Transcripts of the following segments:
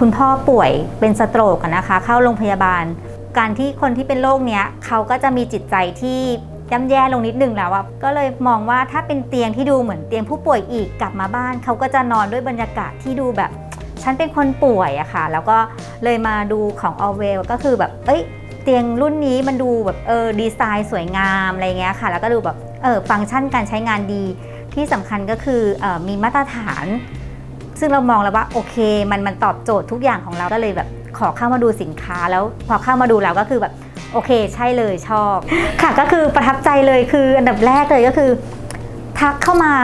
คุณพ่อป่วยเป็นสโตรกนะคะ เข้าโรงพยาบาล การที่คนที่เป็นโรคเนี้ยเขาก็จะมีจิตใจที่ย่ำแย่ลงนิดนึงแล้วอะก็เลยมองว่าถ้าเป็นเตียงที่ดูเหมือนเตียงผู้ป่วยอีกกลับมาบ้าน เขาก็จะนอนด้วยบรรยากาศที่ดูแบบฉันเป็นคนป่วยอะค่ะ แล้วก็เลยมาดูของ a l w e l l ก็คือแบบ เอ้ย เตียงรุ่นนี้มันดูแบบเออดีไซน์สวยงามอะไรเงี้ยค่ะ แล้วก็ดูแบบเออฟังก์ชันการใช้งานดี ที่สำคัญก็คือออมีมาตรฐาน ซึ่งเรามองแล้วว่าโอเคมันมันตอบโจทย์ทุกอย่างของเราก็เลยแบบขอเข้ามาดูสินค้าแล้วพอเข้ามาดูแล้วก็คือแบบโอเค ใช่เลยชอบ ค่ะก็คือประทับใจเลยคืออันดับแรกเลยก็คือ ทักเข้ามา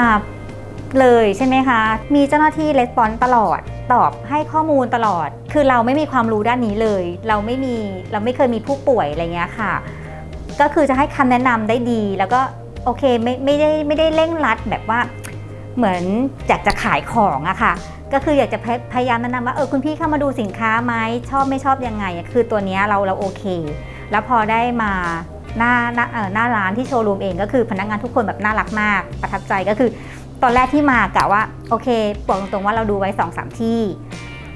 เลยใช่ไหมคะ มีเจ้าหน้าที่レスปอนตลอด ตอบให้ข้อมูลตลอด คือเราไม่มีความรู้ด้านนี้เลย เราไม่มีเราไม่เคยมีผู้ป่วยอะไรเงี้ยค่ะ ก็คือจะให้คำแนะนำได้ดี แล้วก็โอเคไม่ไม่ได้ไม่ได้เร่งรัดแบบว่า เหมือนอยากจะขายของอะค่ะ ก็คืออยากจะพยายามแนะนำว่าเออคุณพี่เข้ามาดูสินค้าไหมชอบไม่ชอบยังไงอะคือตัวนี้เราเราโอเค แล้วพอได้มาหน้าหน้าเออหน้าร้านที่โชว์รูมเองก็คือพนักงานทุกคนแบบน่ารักมาก ประทับใจก็คือ ตอนแรกที่มากะว่าโอเคบอกตรงๆว่าเราดูไว้2อสามที่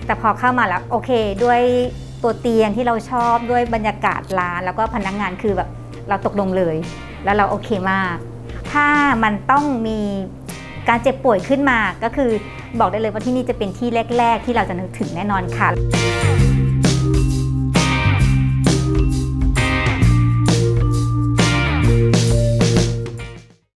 แต่พอเข้ามาแล้วโอเคด้วยตัวเตียงที่เราชอบด้วยบรรยากาศร้าน แล้วก็พนักงานคือแบบเราตกลงเลย แล้วเราโอเคมาก ถ้ามันต้องมี การเจ็บป่วยขึ้นมาก็คือบอกได้เลยว่าที่นี่จะเป็นที่แรก ๆ ที่เราจะนึกถึงแน่นอนค่ะ